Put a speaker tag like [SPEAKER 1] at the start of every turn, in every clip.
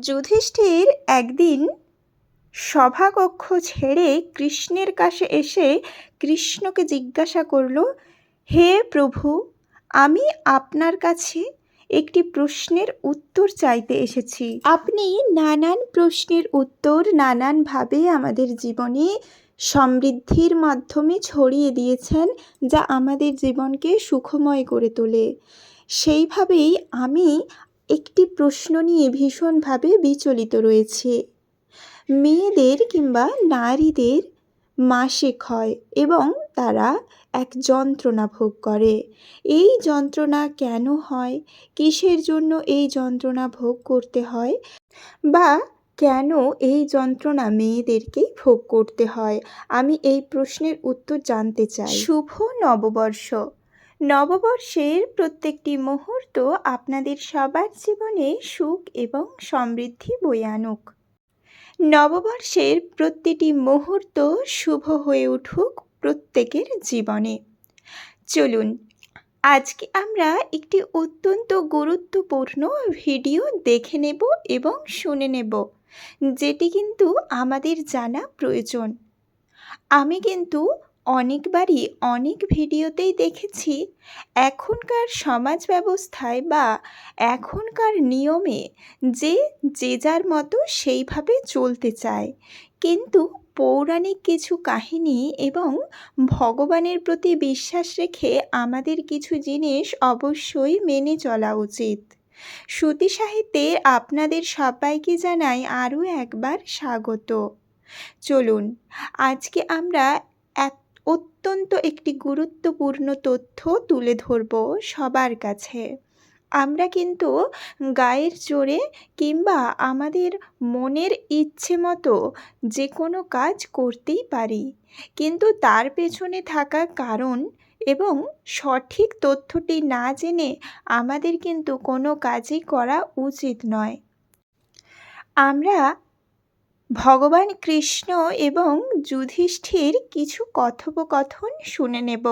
[SPEAKER 1] যুধিষ্ঠির একদিন সভাকক্ষ ছেড়ে কৃষ্ণের কাছে এসে কৃষ্ণকে জিজ্ঞাসা করল, হে প্রভু, আমি আপনার কাছে একটি প্রশ্নের উত্তর চাইতে এসেছি। আপনি নানান প্রশ্নের উত্তর নানানভাবে আমাদের জীবনে সমৃদ্ধির মাধ্যমে ছড়িয়ে দিয়েছেন যা আমাদের জীবনকে সুখময় করে তোলে। সেইভাবেই আমি একটি প্রশ্ন নিয়ে ভীষণভাবে বিচলিত রয়েছে। মেয়েদের কিংবা নারীদের মাসিক হয় এবং তারা এক যন্ত্রণা ভোগ করে। এই যন্ত্রণা কেন হয়? কিসের জন্য এই যন্ত্রণা ভোগ করতে হয়? বা কেন এই যন্ত্রণা মেয়েদেরকেই ভোগ করতে হয়? আমি এই প্রশ্নের উত্তর জানতে চাই। শুভ নববর্ষ। নববর্ষের প্রত্যেকটি মুহূর্ত আপনাদের সবার জীবনে সুখ এবং সমৃদ্ধি বয়ে আনুক। নববর্ষের প্রতিটি মুহূর্ত শুভ হয়ে উঠুক প্রত্যেকের জীবনে। চলুন, আজকে আমরা একটি অত্যন্ত গুরুত্বপূর্ণ ভিডিও দেখে নেব এবং শুনে নেব, যেটি কিন্তু আমাদের জানা প্রয়োজন। আমি কিন্তু অনেকবারই অনেক ভিডিওতেই দেখেছি, এখনকার সমাজ ব্যবস্থায় বা এখনকার নিয়মে যে যে যার মতো সেইভাবে চলতে চায়। কিন্তু পৌরাণিক কিছু কাহিনী এবং ভগবানের প্রতি বিশ্বাস রেখে আমাদের কিছু জিনিস অবশ্যই মেনে চলা উচিত। শ্রুতি সাহিত্যে আপনাদের সবাইকে জানাই আরও একবার স্বাগত। চলুন, আজকে আমরা অত্যন্ত একটি গুরুত্বপূর্ণ তথ্য তুলে ধরব সবার কাছে। আমরা কিন্তু গায়ের জোরে কিংবা আমাদের মনের ইচ্ছে মতো যে কোনো কাজ করতেই পারি। কিন্তু তার পেছনে থাকা কারণ এবং সঠিক তথ্যটি না জেনে আমাদের কিন্তু কোনো কাজই করা উচিত নয়। আমরা ভগবান কৃষ্ণ এবং যুধিষ্ঠির কিছু কথোপকথন শুনে নেব।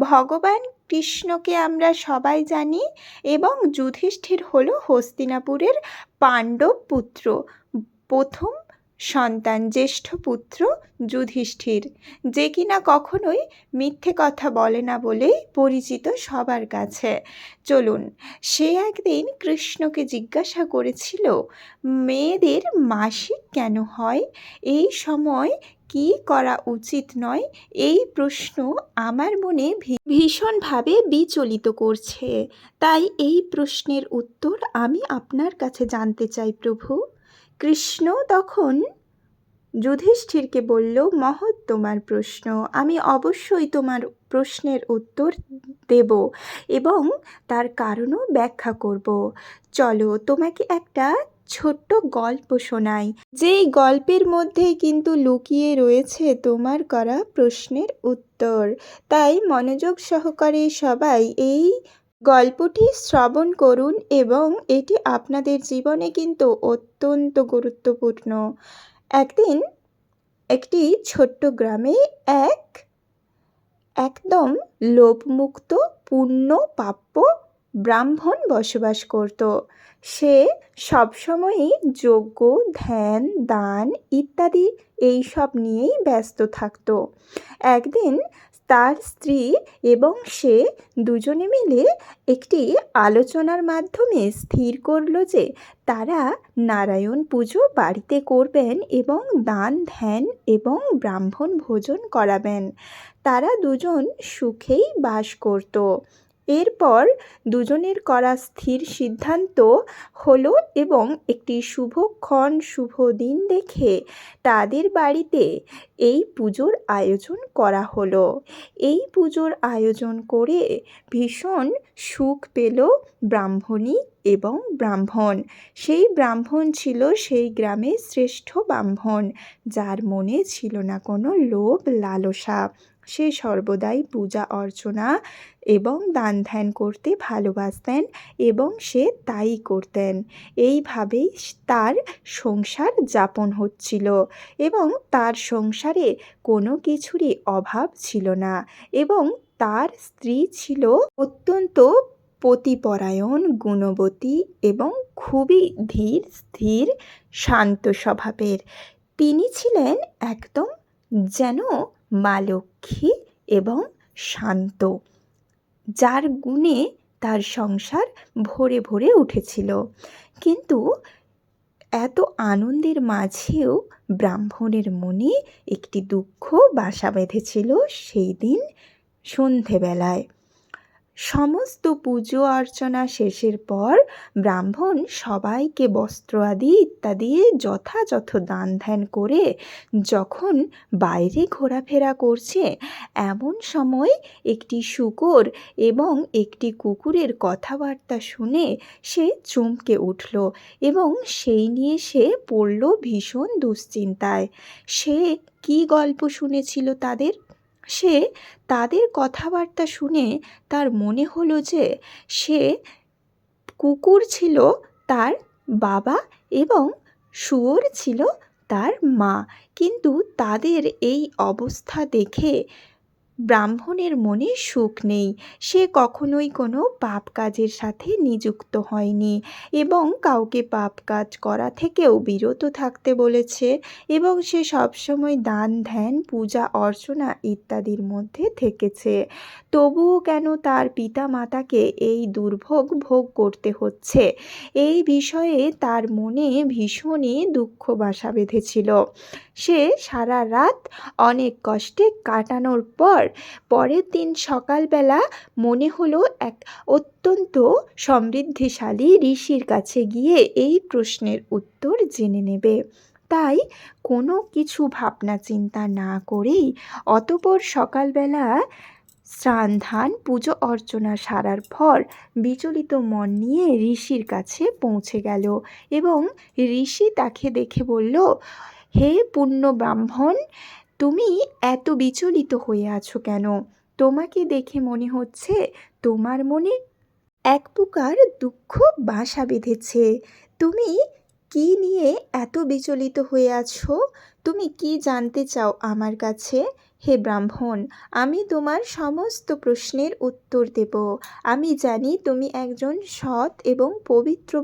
[SPEAKER 1] ভগবান কৃষ্ণকে আমরা সবাই জানি এবং যুধিষ্ঠির হল হস্তিনাপুরের পাণ্ডব পুত্র। প্রথম সন্তান জ্যেষ্ঠ পুত্র যুধিষ্ঠির, যে কিনা কখনোই মিথ্যে কথা বলে না বলেই পরিচিত সবার কাছে। চলুন, সে একদিন কৃষ্ণকে জিজ্ঞাসা করেছিল, মেয়েদের মাসিক কেন হয়? এই সময় কি করা উচিত নয়? এই প্রশ্ন আমার মনে ভীষণভাবে বিচলিত করছে। তাই এই প্রশ্নের উত্তর আমি আপনার কাছে জানতে চাই প্রভু। কৃষ্ণ তখন যুধিষ্ঠিরকে বলল, মহৎ তোমার প্রশ্ন, আমি অবশ্যই তোমার প্রশ্নের উত্তর দেব এবং তার কারণও ব্যাখ্যা করব। চলো তোমাকে একটা ছোট্ট গল্প শোনাই। যেই গল্পের মধ্যে কিন্তু লুকিয়ে রয়েছে তোমার করা প্রশ্নের উত্তর। তাই মনোযোগ সহকারে সবাই এই গল্পটি শ্রবণ করুন এবং এটি আপনাদের জীবনে কিন্তু অত্যন্ত গুরুত্বপূর্ণ। একদিন একটি ছোট্ট গ্রামে এক, একদম লোভমুক্ত পূর্ণ প্রাপ্য ব্রাহ্মণ বসবাস করত। সে সবসময়ই যজ্ঞ, ধ্যান, দান ইত্যাদি এইসব নিয়েই ব্যস্ত থাকত। একদিন তার স্ত্রী এবং সে দুজনে মিলে একটি আলোচনার মাধ্যমে স্থির করল যে তারা নারায়ণ পুজো বাড়িতে করবেন এবং দান, ধ্যান এবং ব্রাহ্মণ ভোজন করাবেন। তারা দুজন সুখেই বাস করত। এরপর দুজনের করা স্থির সিদ্ধান্ত হলো এবং একটি শুভক্ষণ শুভ দিন দেখে তাদের বাড়িতে এই পুজোর আয়োজন করা হলো। এই পুজোর আয়োজন করে ভীষণ সুখ পেল ব্রাহ্মণী এবং ব্রাহ্মণ। সেই ব্রাহ্মণ ছিল সেই গ্রামের শ্রেষ্ঠ ব্রাহ্মণ, যার মনে ছিল না কোনো লোভ, লালসা। সে সর্বদাই পূজা অর্চনা এবং দান ধ্যান করতে ভালোবাসতেন এবং সে তাই করতেন। এইভাবেই তার সংসার যাপন হচ্ছিল এবং তার সংসারে কোনো কিছুরই অভাব ছিল না এবং তার স্ত্রী ছিল অত্যন্ত পতিপরায়ণ, গুণবতী এবং খুবই ধীর, স্থির, শান্ত স্বভাবের। তিনি ছিলেন একদম যেন মা লক্ষ্মী এবং শান্ত, যার গুণে তার সংসার ভরে ভরে উঠেছিল। কিন্তু এত আনন্দের মাঝেও ব্রাহ্মণের মনে একটি দুঃখ বাসা বেঁধেছিল সেই দিন সন্ধেবেলায়। সমস্ত পুজো অর্চনা শেষের পর ব্রাহ্মণ সবাইকে বস্ত্র আদি ইত্যাদি যথাযথ দান ধ্যান করে যখন বাইরে ঘোরাফেরা করছে, এমন সময় একটি শুকর এবং একটি কুকুরের কথাবার্তা শুনে সে চমকে উঠল এবং সেই নিয়ে সে পড়ল ভীষণ দুশ্চিন্তায়। সে কী গল্প শুনেছিল তাদের? সে তাদের কথাবার্তা শুনে তার মনে হলো যে সে কুকুর ছিল তার বাবা এবং শুয়োর ছিল তার মা। কিন্তু তাদের এই অবস্থা দেখে ব্রাহ্মণের মনে সুখ নেই। সে কখনোই কোনো পাপ কাজের সাথে নিযুক্ত হয়নি এবং কাউকে পাপ কাজ করা থেকেও বিরত থাকতে বলেছে এবং সে সবসময় দান, ধ্যান, পূজা, অর্চনা ইত্যাদির মধ্যে থেকেছে। তবুও কেন তার পিতা মাতাকে এই দুর্ভোগ ভোগ করতে হচ্ছে? এই বিষয়ে তার মনে ভীষণই দুঃখ বাসা বেঁধেছিল। সে সারা রাত অনেক কষ্টে কাটানোর পর পরের দিন সকালবেলা মনে হলো এক অত্যন্ত সমৃদ্ধিশালী ঋষির কাছে গিয়ে এই প্রশ্নের উত্তর জেনে নেবে। তাই কোনো কিছু ভাবনা চিন্তা না করেই অতপর সকালবেলা স্নান ধান পুজো অর্চনা সারার পর বিচলিত মন নিয়ে ঋষির কাছে পৌঁছে গেল এবং ঋষি তাকে দেখে বলল, হে পূর্ণ ব্রাহ্মণ তুমি এত বিচলিত হয়ে আছো কেন? তোমাকে দেখে মনে হচ্ছে তোমার মনে এক প্রকার দুঃখ বাসা বেঁধেছে। তুমি কি নিয়ে এত বিচলিত হয়ে আছো? তুমি কি জানতে চাও আমার কাছে? হে ব্রাহ্মণ, আমি তোমার সমস্ত প্রশ্নের উত্তর দেব। আমি জানি তুমি একজন সৎ এবং পবিত্র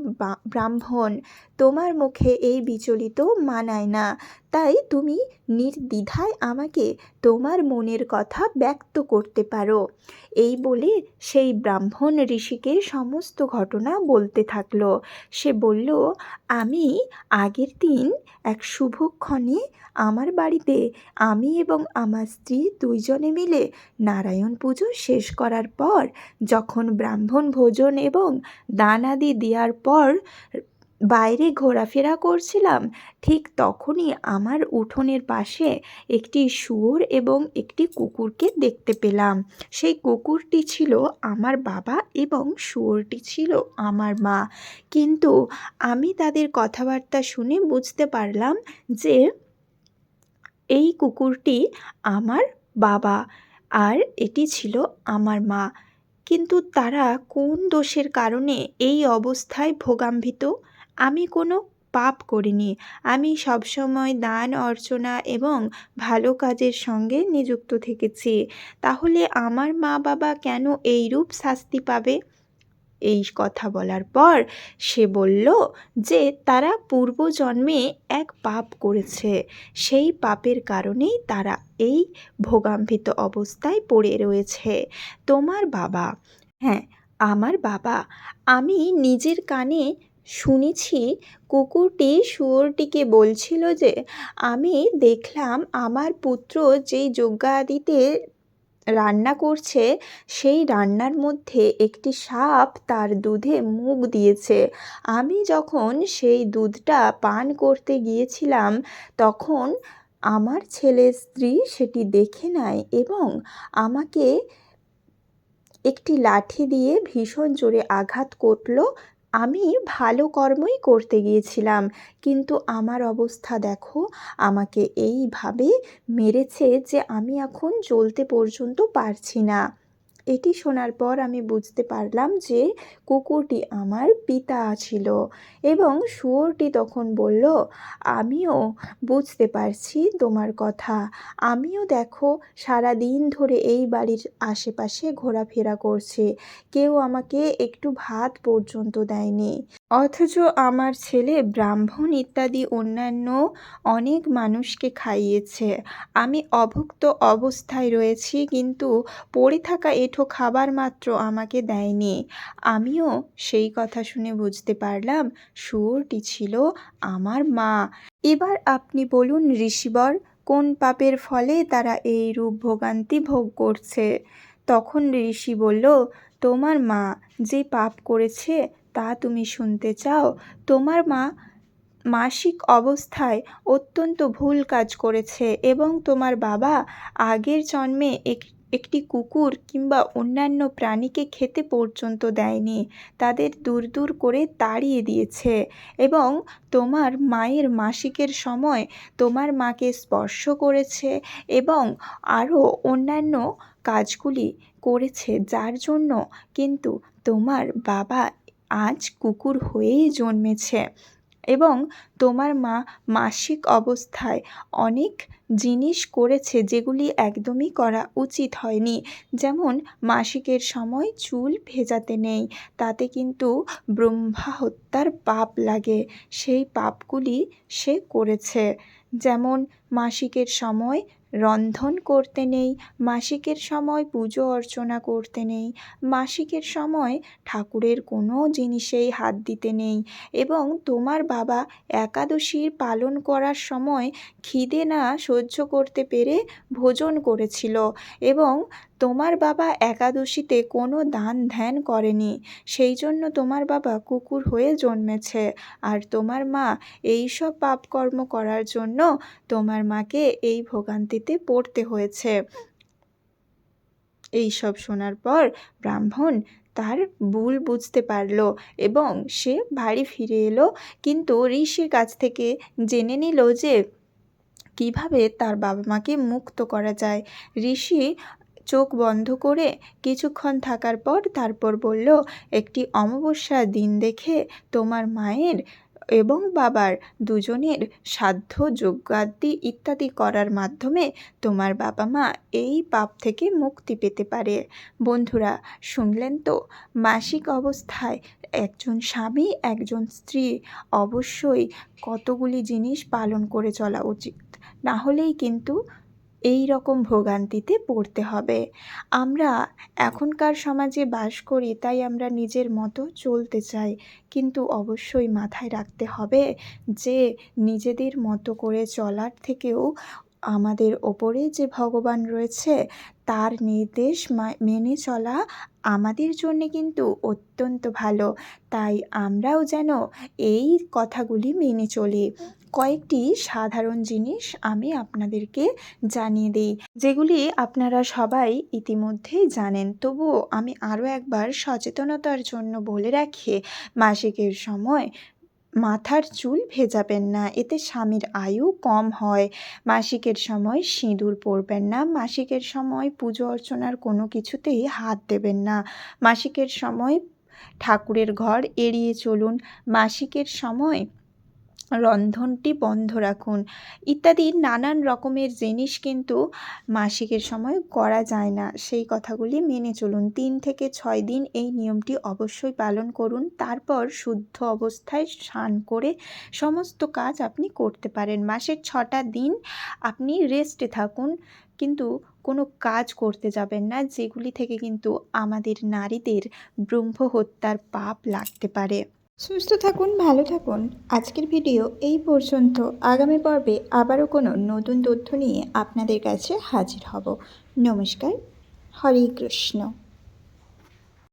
[SPEAKER 1] ব্রাহ্মণ। তোমার মুখে এই বিচলিত মানায় না। তাই তুমি নির্দ্বিধায় আমাকে তোমার মনের কথা ব্যক্ত করতে পারো। এই বলে সেই ব্রাহ্মণ ঋষিকে সমস্ত ঘটনা বলতে থাকল। সে বলল, আমি আগের দিন এক শুভক্ষণে আমার বাড়িতে আমি এবং আমার স্ত্রী দুইজনে মিলে নারায়ণ পুজো শেষ করার পর, যখন ব্রাহ্মণ ভোজন এবং দান আদি দেওয়ার পর বাইরে ঘোরাফেরা করছিলাম, ঠিক তখনই আমার উঠোনের পাশে একটি শুয়োর এবং একটি কুকুরকে দেখতে পেলাম। সেই কুকুরটি ছিল আমার বাবা এবং শুয়োরটি ছিল আমার মা। কিন্তু আমি তাদের কথাবার্তা শুনে বুঝতে পারলাম যে এই কুকুরটি আমার বাবা আর এটি ছিল আমার মা। কিন্তু তারা কোন দোষের কারণে এই অবস্থায় ভোগান্বিত? আমি কোনো পাপ করিনি। আমি সবসময় দান, অর্চনা এবং ভালো কাজের সঙ্গে নিযুক্ত থেকেছি। তাহলে আমার মা বাবা কেন এইরূপ শাস্তি পাবে? এই কথা বলার পর সে বলল যে তারা পূর্বজন্মে এক পাপ করেছে। সেই পাপের কারণেই তারা এই ভোগাম্বিত অবস্থায় পড়ে রয়েছে। তোমার বাবা হ্যাঁ আমার বাবা, আমি নিজের কানে শুনেছি কুকুরটি শুয়োরটিকে বলছিল যে, আমি দেখলাম আমার পুত্র যেই যজ্ঞাদিতে রান্না করছে, সেই রান্নার মধ্যে একটি সাপ তার দুধে মুখ দিয়েছে। আমি যখন সেই দুধটা পান করতে গিয়েছিলাম, তখন আমার ছেলের স্ত্রী সেটি দেখে নেয় এবং আমাকে একটি লাঠি দিয়ে ভীষণ জোরে আঘাত করল আমি ভালো কর্মই করতে গিয়েছিলাম, কিন্তু আমার অবস্থা দেখো, আমাকে এইভাবে মেরেছে যে আমি এখন চলতে পর্যন্ত পারছি না। এটি শোনার পর আমি বুঝতে পারলাম যে কুকুরটি আমার পিতা ছিল এবং শুয়োরটি তখন বলল, আমিও বুঝতে পারছি তোমার কথা। আমিও দেখো সারা দিন ধরে এই বাড়ির আশেপাশে ঘোরাফেরা করছে। কেউ আমাকে একটু ভাত পর্যন্ত দেয়নি। অথচ আমার ছেলে ব্রাহ্মণ ইত্যাদি অন্যান্য অনেক মানুষকে খাইয়েছে। আমি অভুক্ত অবস্থায় রয়েছি, কিন্তু পড়ে থাকা এঁঠো খাবার মাত্র আমাকে দেয়নি। আমিও সেই কথা শুনে বুঝতে পারলাম শুয়োরটি ছিল আমার মা। এবার আপনি বলুন, ঋষিবর, কোন পাপের ফলে তারা এই রূপ ভোগান্তি ভোগ করছে? তখন ঋষি বলল, তোমার মা যে পাপ করেছে তা তুমি শুনতে চাও। তোমার মা মাসিক অবস্থায় অত্যন্ত ভুল কাজ করেছে এবং তোমার বাবা আগের জন্মে এক একটি কুকুর কিংবা অন্যান্য প্রাণীকে খেতে পর্যন্ত দেয়নি, তাদের দূর দূর করে তাড়িয়ে দিয়েছে এবং তোমার মায়ের মাসিকের সময় তোমার মাকে স্পর্শ করেছে এবং আরও অন্যান্য কাজগুলি করেছে, যার জন্য কিন্তু তোমার বাবা আজ কুকুর হয়েই জন্মেছে এবং তোমার মা মাসিক অবস্থায় অনেক জিনিস করেছে যেগুলি একদমই করা উচিত হয়নি। যেমন, মাসিকের সময় চুল ভেজাতে নেই, তাতে কিন্তু ব্রহ্মা হত্যার পাপ লাগে, সেই পাপগুলি সে করেছে। যেমন, মাসিকের সময় রন্ধন করতে নেই, মাসিকের সময় পুজো অর্চনা করতে নেই, মাসিকের সময় ঠাকুরের কোনো জিনিসেই হাত দিতে নেই এবং তোমার বাবা একাদশীর পালন করার সময় খিদে না সহ্য করতে পেরে ভোজন করেছিল এবং তোমার বাবা একাদশীতে কোনো দান ধ্যান করেনি, সেই জন্য তোমার বাবা কুকুর হয়ে জন্মেছে। আর তোমার মা এই সব পাপকর্ম করার জন্য তোমার মাকে এই ভোগান্তিতে পড়তে হয়েছে। এই সব শোনার পর ব্রাহ্মণ তার ভুল বুঝতে পারল এবং সে বাড়ি ফিরে এলো। কিন্তু ঋষির কাছ থেকে জেনে নিল যে কীভাবে তার বাবা মাকে মুক্ত করা যায়। ঋষি চোখ বন্ধ করে কিছুক্ষণ থাকার পর তারপর বলল, একটি অমাবস্যার দিন দেখে তোমার মায়ের এবং বাবার দুজনের সাধ্য, যজ্ঞাদি ইত্যাদি করার মাধ্যমে তোমার বাবা মা এই পাপ থেকে মুক্তি পেতে পারে। বন্ধুরা, শুনলেন তো? মাসিক অবস্থায় একজন স্বামী, একজন স্ত্রী অবশ্যই কতগুলি জিনিস পালন করে চলা উচিত। না হলেই কিন্তু এই রকম ভোগান্তিতে পড়তে হবে। আমরা এখনকার সমাজে বাস করি, তাই আমরা নিজের মতো চলতে চাই। কিন্তু অবশ্যই মাথায় রাখতে হবে যে, নিজেদের মতো করে চলার থেকেও আমাদের ওপরে যে ভগবান রয়েছে, তার নির্দেশ মেনে চলা আমাদের জন্যে কিন্তু অত্যন্ত ভালো। তাই আমরাও যেন এই কথাগুলি মেনে চলি। কয়েকটি সাধারণ জিনিস আমি আপনাদেরকে জানিয়ে দিই, যেগুলি আপনারা সবাই ইতিমধ্যেই জানেন। তবুও আমি আরও একবার সচেতনতার জন্য বলে রাখি, মাসিকের সময় মাথার চুল ভেজাবেন না, এতে স্বামীর আয়ু কম হয়। মাসিকের সময় সিঁদুর পরবেন না, মাসিকের সময় পুজো অর্চনার কোনো কিছুতেই হাত দেবেন না। মাসিকের সময় ঠাকুরের ঘর এড়িয়ে চলুন, মাসিকের সময় রন্ধনটি বন্ধ রাখুন। ইত্যাদি নানান রকমের জিনিস কিন্তু মাসিকের সময় করা যায় না। সেই কথাগুলি মেনে চলুন। তিন থেকে ছয় দিন এই নিয়মটি অবশ্যই পালন করুন। তারপর শুদ্ধ অবস্থায় স্নান করে সমস্ত কাজ আপনি করতে পারেন। মাসের ছটা দিন আপনি রেস্টে থাকুন। কিন্তু কোনো কাজ করতে যাবেন না, যেগুলি থেকে কিন্তু আমাদের নারীদের ব্রহ্ম হত্যার পাপ লাগতে পারে। সুস্থ থাকুন, ভালো থাকুন। আজকের ভিডিও এই পর্যন্ত। আগামী পর্বে আবারও কোনো নতুন তথ্য নিয়ে আপনাদের কাছে হাজির হব। নমস্কার। হরে কৃষ্ণ।